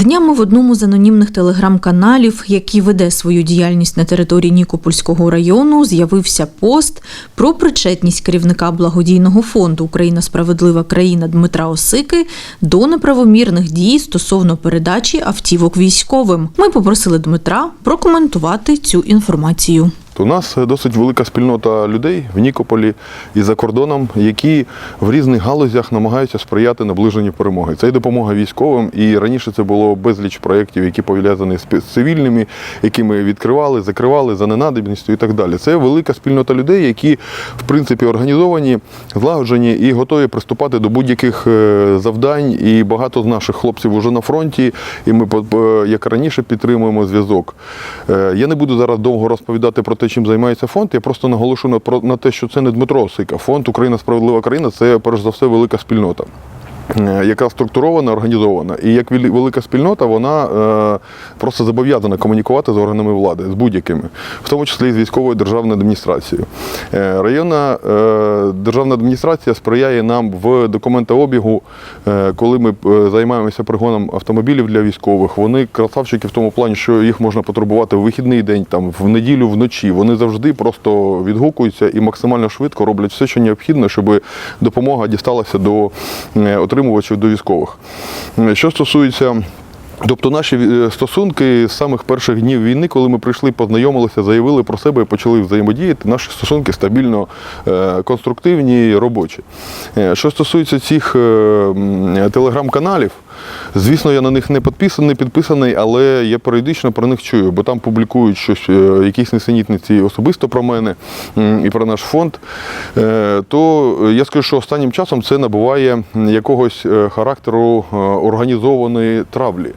Днями в одному з анонімних телеграм-каналів, який веде свою діяльність на території Нікопольського району, з'явився пост про причетність керівника благодійного фонду Україна справедлива країна Дмитра Осики до неправомірних дій стосовно передачі автівок військовим. Ми попросили Дмитра прокоментувати цю інформацію. У нас досить велика спільнота людей в Нікополі і за кордоном, які в різних галузях намагаються сприяти наближенню перемоги. Це і допомога військовим, і раніше це було безліч проєктів, які пов'язані з цивільними, які ми відкривали, закривали за ненадобністю і так далі. Це велика спільнота людей, які в принципі організовані, злагоджені і готові приступати до будь-яких е, завдань. І багато з наших хлопців вже на фронті, і ми як раніше підтримуємо зв'язок. Е, Я не буду зараз довго розповідати про те, чим займається фонд. Я просто наголошу на те, що це не Дмитро Осика. Фонд Україна справедлива країна це перш за все велика спільнота. Е, Яка структурована, організована. І як вели- велика спільнота, вона е, просто зобов'язана комунікувати з органами влади, з будь-якими, в тому числі і з військовою державною адміністрацією. Е, районна державна адміністрація сприяє нам в документообігу, коли ми займаємося пригоном автомобілів для військових. Вони красавчики в тому плані, що їх можна потребувати в вихідний день, там в неділю вночі. Вони завжди просто відгукуються і максимально швидко роблять все, що необхідно, щоб допомога дісталася до е, отримувачів до військових. Е, Що стосується Тобто наші е, стосунки з самих перших днів війни, коли ми прийшли, познайомилися, заявили про себе і почали взаємодіяти, наші стосунки стабільно конструктивні конструктивні, робочі. Е, Що стосується цих е, телеграм-каналів, звісно, я на них не підписаний, підписаний, але я періодично про них чую, бо там публікують щось, е, якісь несенітниці особисто про мене і про наш фонд. Е, То я скажу, що останнім часом це набуває якогось е, характеру організованої травлі.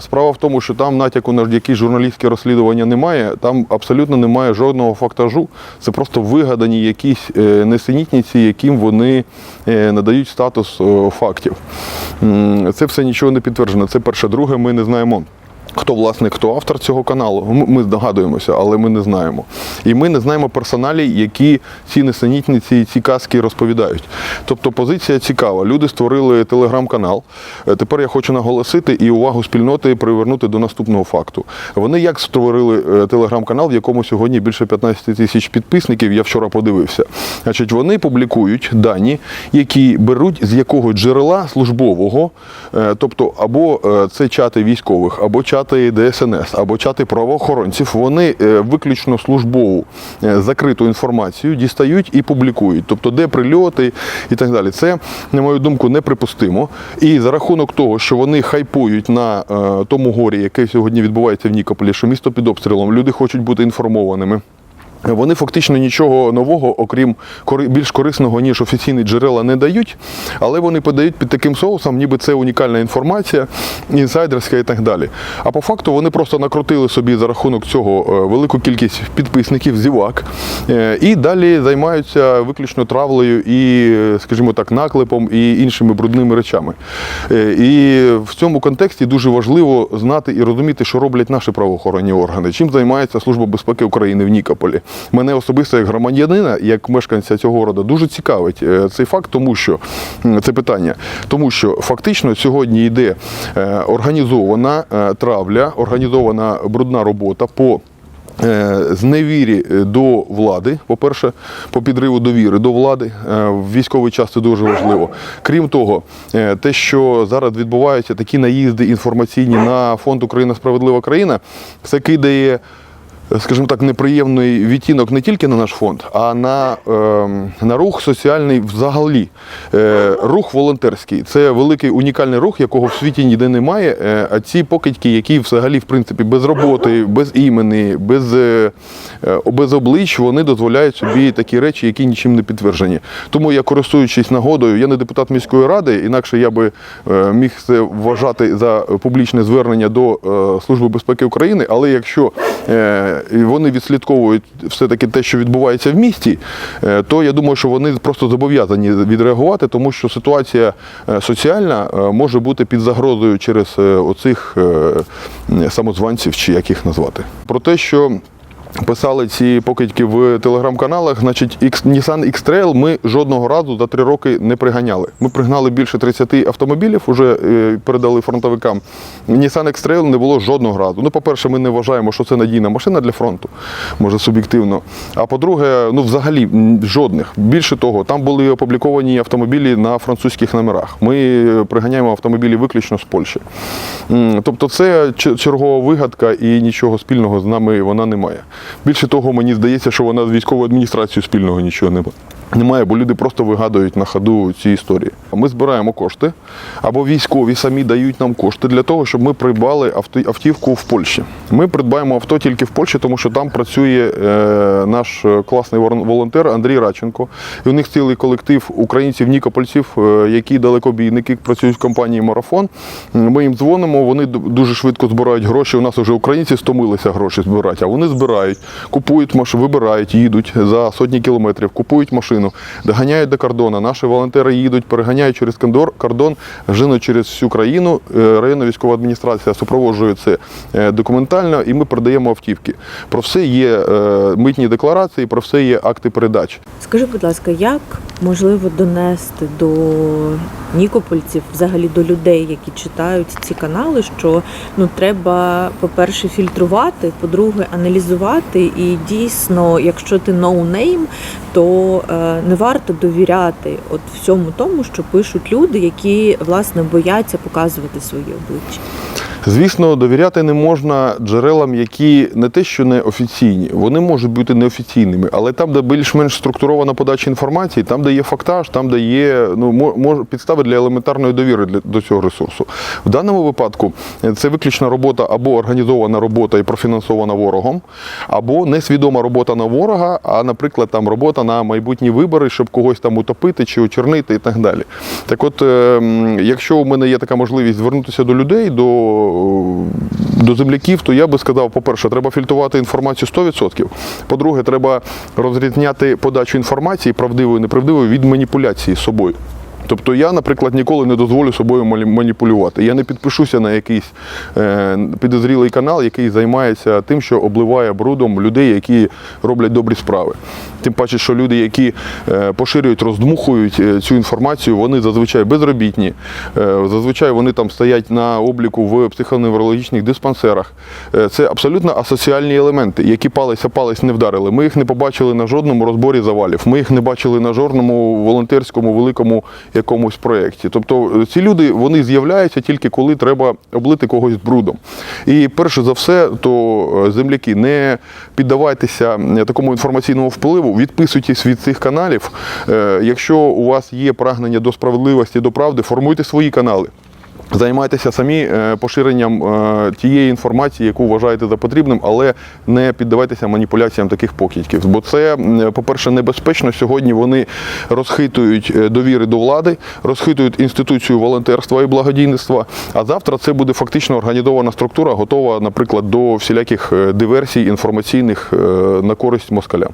Справа в тому, що там натяку на якісь журналістське розслідування немає, там абсолютно немає жодного фактажу. Це просто вигадані якісь несенітниці, яким вони надають статус фактів. Це все нічого не підтверджено. Це перше. Друге, ми не знаємо. Хто власник, хто автор цього каналу, ми здогадуємося, але ми не знаємо. І ми не знаємо персоналій, які ці несенітниці ці казки розповідають. Тобто позиція цікава. Люди створили телеграм-канал. Е, Тепер я хочу наголосити і увагу спільноти привернути до наступного факту. Вони як створили е, телеграм-канал, в якому сьогодні більше 15 тисяч підписників, я вчора подивився. Значить, вони публікують дані, які беруть з якогось джерела службового, е, тобто або це чати військових, або чати ДСНС, або чати правоохоронців. Вони е, виключно службову е, закриту інформацію дістають і публікують, тобто де прильоти і так далі. Це, на мою думку, неприпустимо. І за рахунок того, що вони хайпують на е, тому горі, яке сьогодні відбувається в Нікополі, що місто під обстрілом, люди хочуть бути інформованими. Вони фактично нічого нового, окрім більш корисного, ніж офіційні джерела, не дають, але вони подають під таким соусом, ніби це унікальна інформація, інсайдерська і так далі. А по факту вони просто накрутили собі за рахунок цього е, велику кількість підписників, зівак, е, і далі займаються виключно травлею і, скажімо так, наклепом і іншими брудними речами. Е, І в цьому контексті дуже важливо знати і розуміти, що роблять наші правоохоронні органи, чим займається Служба безпеки України в Нікополі. Мене особисто як громадянина, як мешканця цього города, дуже цікавить е, цей факт, тому що це питання, тому що фактично сьогодні йде е, організована е, травля, організована брудна робота по зневірі до влади, по-перше, по підриву довіри до влади. В військовий час дуже важливо. Крім того, те, що зараз відбуваються такі наїзди інформаційні на фонд Україна справедлива країна, це кидає. Скажімо так, неприємний відтінок не тільки на наш фонд, а на, ем, на рух соціальний взагалі. Е, рух волонтерський. Це великий унікальний рух, якого в світі ніде немає. Е, а ці покидьки, які взагалі в принципі без роботи, без імені, без, е, без облич, вони дозволяють собі такі речі, які нічим не підтверджені. Тому я користуючись нагодою, я не депутат міської ради, інакше я би міг це вважати за публічне звернення до Служби безпеки України. Але якщо е, вони відслідковують все-таки те, що відбувається в місті, е, то я думаю, що вони просто зобов'язані відреагувати, тому що ситуація е, соціальна е, може бути під загрозою через оцих самозванців, чи як їх назвати. Про те, що писали ці покидьки в телеграм-каналах, значить, Nissan X-Trail ми жодного разу за три роки не приганяли. Ми пригнали більше 30 автомобілів, уже е, передали фронтовикам. Nissan X-Trail не було жодного разу. Ну, по-перше, ми не вважаємо, що це надійна машина для фронту, може суб'єктивно. А по-друге, ну взагалі жодних. Більше того, там були опубліковані автомобілі на французьких номерах. Ми е, приганяємо автомобілі виключно з Польщі. Тобто це чергова вигадка і нічого спільного з нами вона не має. Більше того, мені здається, що вона з військовою адміністрацією спільного нічого не має. Немає, бо люди просто вигадують на ходу ці історії. Ми збираємо кошти, або військові самі дають нам кошти для того, щоб ми придбали автівку в Польщі. Ми придбаємо авто тільки в Польщі, тому що там працює е, наш е, класний волонтер Андрій Радченко. І у них цілий колектив українців, нікопольців, е, які далекобійники працюють в компанії Марафон. Ми їм дзвонимо, вони дуже швидко збирають гроші. У нас вже українці стомилися гроші збирати, а вони збирають, купують машину, вибирають, їдуть за сотні кілометрів, купують машину, доганяють до кордону. Наші волонтери їдуть, переганяють через кордон, женуть через всю країну. Е, Районна військова адміністрація супроводжує це е, документально, і ми передаємо автівки. Про все є е, митні декларації, про все є акти передач. Скажи, будь ласка, як можливо донести до нікопольців, взагалі до людей, які читають ці канали, що ну треба, по-перше, фільтрувати, по-друге, аналізувати, і дійсно, якщо ти ноунейм, то е, не варто довіряти от всьому тому, що пишуть люди, які власне бояться показувати свої обличчя. Звісно, довіряти не можна джерелам, які не те, що не офіційні, вони можуть бути неофіційними, але там, де більш-менш структурована подача інформації, там, де є фактаж, там, де є ну, мо- мож- підстави для елементарної довіри для, до цього ресурсу. В даному випадку е, це виключна робота або організована робота і профінансована ворогом, або несвідома робота на ворога, а, наприклад, там робота на майбутні вибори, щоб когось там утопити чи очернити і так далі. Так от, е, якщо у мене є така можливість звернутися до людей, до, до земляків, то я би сказав, по-перше, треба фільтрувати інформацію 100%. По-друге, треба розрізняти подачу інформації правдивої неправдивою, від маніпуляції з собою. Тобто я, наприклад, ніколи не дозволю собою маніпулювати. Я не підпишуся на якийсь е, підозрілий канал, який займається тим, що обливає брудом людей, які роблять добрі справи. Тим паче, що люди, які е, поширюють, роздмухують е, цю інформацію, вони зазвичай безробітні. Зазвичай вони там стоять на обліку в психоневрологічних диспансерах. Це абсолютно асоціальні елементи, які палець о палець не вдарили. Ми їх не побачили на жодному розборі завалів. Ми їх не бачили на жодному волонтерському великому якомусь проєкті. Тобто е, ці люди вони з'являються тільки коли треба облити когось брудом. І перше за все, то е, земляки, не піддавайтеся е, такому інформаційному впливу, відписуйтесь від цих каналів. Якщо у вас є прагнення до справедливості, до правди, формуйте свої канали. Займайтеся самі е, поширенням е, тієї інформації, яку вважаєте за потрібним, але не піддавайтеся маніпуляціям таких покидьків. Бо це, по-перше, небезпечно. Сьогодні вони розхитують е, довіри до влади, розхитують інституцію волонтерства і благодійництва. А завтра це буде фактично організована структура, готова, наприклад, до всіляких диверсій інформаційних на користь москалям.